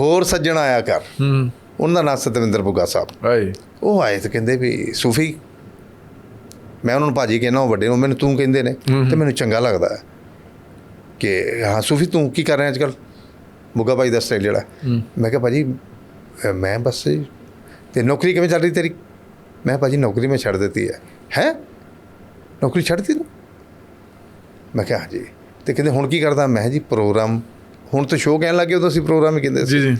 ਹੋਰ ਸੱਜਣ ਆਇਆ ਕਰ। ਹੂੰ। ਉਹਨਾਂ ਦਾ ਨਾਮ ਸਤਵਿੰਦਰ ਬੁੱਗਾ ਸਾਹਿਬ। ਆਏ ਉਹ ਆਏ ਤੇ ਕਹਿੰਦੇ ਵੀ ਸੂਫੀ ਮੈਂ ਉਹਨਾਂ ਨੂੰ ਭਾਜੀ ਕਹਿੰਦਾ ਉਹ ਵੱਡੇ ਨੂੰ ਮੈਨੂੰ ਤੂੰ ਕਹਿੰਦੇ ਨੇ ਤੇ ਮੈਨੂੰ ਚੰਗਾ ਲੱਗਦਾ ਹੈ ਕਿ ਹਾਂ ਸੂਫੀ ਤੂੰ ਕੀ ਕਰ ਰਿਹਾ ਅੱਜ ਕੱਲ ਬੁੱਗਾ ਭਾਈ ਦਾ ਸਟਾਈਲ ਜਿਹੜਾ ਮੈਂ ਕਿਹਾ ਭਾਜੀ ਮੈਂ ਬਸ ਤੇ ਨੌਕਰੀ ਕਿਵੇਂ ਚੱਲ ਰਹੀ ਤੇਰੀ? ਮੈਂ ਭਾਜੀ ਨੌਕਰੀ ਮੈਂ ਛੱਡ ਦਿੱਤੀ ਹੈ। ਹੈ? ਨੌਕਰੀ ਛੱਡਤੀ ਤੂੰ? ਮੈਂ ਕਿਹਾ ਹਾਂਜੀ। ਤੇ ਕਹਿੰਦੇ ਹੁਣ ਕੀ ਕਰਦਾ? ਮੈਂ ਜੀ ਪ੍ਰੋਗਰਾਮ ਹੁਣ ਤਾਂ ਸ਼ੋਅ ਕਹਿਣ ਲੱਗੇ ਉਦੋਂ ਅਸੀਂ ਪ੍ਰੋਗਰਾਮ ਹੀ ਕਹਿੰਦੇ ਸੀ। ਜੀ ਜੀ।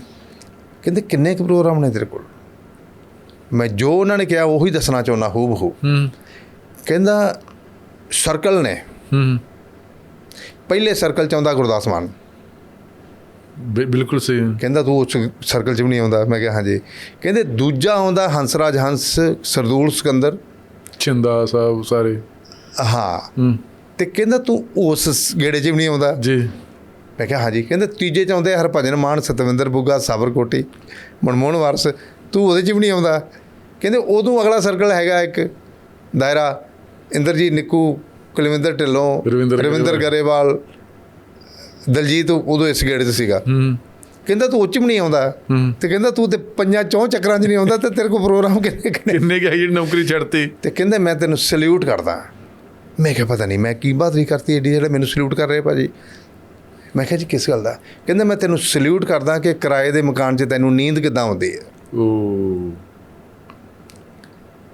ਕਹਿੰਦੇ ਕਿੰਨੇ ਕੁ ਪ੍ਰੋਗਰਾਮ ਨੇ ਤੇਰੇ ਕੋਲ? ਮੈਂ ਜੋ ਉਹਨਾਂ ਨੇ ਕਿਹਾ ਉਹੀ ਦੱਸਣਾ ਚਾਹੁੰਦਾ ਹੂਬ ਹੂ। ਹੂੰ ਕਹਿੰਦਾ ਸਰਕਲ ਨੇ। ਹੂੰ। ਪਹਿਲੇ ਸਰਕਲ ਚ ਆਉਂਦਾ ਗੁਰਦਾਸ ਮਾਨ। ਬਿਲਕੁਲ ਸਹੀ। ਕਹਿੰਦਾ ਤੂੰ ਉਸ ਸਰਕਲ ਚ ਵੀ ਨਹੀਂ ਆਉਂਦਾ। ਮੈਂ ਕਿਹਾ ਹਾਂਜੀ। ਕਹਿੰਦੇ ਦੂਜਾ ਆਉਂਦਾ ਹੰਸਰਾਜ ਹੰਸ ਸਰਦੂਲ ਸਿਕੰਦਰ। ਚਿੰਦਾ ਸਾਹਿਬ ਸਾਰੇ। ਹਾਂ। ਹੂੰ। ਤੇ ਕਹਿੰਦਾ ਤੂੰ ਉਸ ਗੇੜੇ ਚ ਵੀ ਨਹੀਂ ਆਉਂਦਾ। ਜੀ। ਮੈਂ ਕਿਹਾ ਹਾਂਜੀ। ਕਹਿੰਦੇ ਤੀਜੇ ਚ ਆਉਂਦੇ ਹਰਭਜਨ ਮਾਨ ਸਤਵਿੰਦਰ ਬੁੱਗਾ ਸਾਬਰਕੋਟੀ ਮਨਮੋਹਨ ਵਾਰਸ। ਤੂੰ ਉਹਦੇ ਚ ਵੀ ਨਹੀਂ ਆਉਂਦਾ? ਕਹਿੰਦੇ ਉਦੋਂ ਅਗਲਾ ਸਰਕਲ ਹੈਗਾ ਇੱਕ ਦਾਇਰਾ ਇੰਦਰਜੀਤ ਨਿੱਕੂ ਕੁਲਵਿੰਦਰ ਢਿੱਲੋਂ ਰਵਿੰਦਰ ਗਰੇਵਾਲ। ਦਲਜੀਤ ਉਦੋਂ ਇਸ ਗੇੜੇ 'ਚ ਸੀਗਾ। ਕਹਿੰਦਾ ਤੂੰ ਉੱਚ ਵੀ ਨਹੀਂ ਆਉਂਦਾ। ਤੇ ਕਹਿੰਦਾ ਤੂੰ ਤੇ ਪੰਜਾਂ ਚੌਂ ਚੱਕਰਾਂ 'ਚ ਨਹੀਂ ਆਉਂਦਾ ਤੇ ਤੇਰੇ ਕੋਲ ਪ੍ਰੋਗਰਾਮ ਕਿੰਨੇ ਕਿੰਨੇ? ਗਈ ਜਿਹੜੀ ਨੌਕਰੀ ਛੱਡਤੀ? ਤੇ ਕਹਿੰਦੇ ਮੈਂ ਤੈਨੂੰ ਸਲੂਟ ਕਰਦਾ। ਮੈਂ ਕਿਹਾ ਪਤਾ ਨਹੀਂ ਮੈਂ ਕੀ ਬਹਾਦਰੀ ਕਰਤੀ ਏਡੀ ਜਿਹੜਾ ਮੈਨੂੰ ਸਲੂਟ ਕਰ ਰਹੇ ਭਾਜੀ? ਮੈਂ ਕਿਹਾ ਜੀ, ਕਿਸ ਗੱਲ ਦਾ? ਕਹਿੰਦੇ, ਮੈਂ ਤੈਨੂੰ ਸਲੂਟ ਕਰਦਾ ਕਿ ਕਿਰਾਏ ਦੇ ਮਕਾਨ 'ਚ ਤੈਨੂੰ ਨੀਂਦ ਕਿੱਦਾਂ ਆਉਂਦੀ ਹੈ? ਓ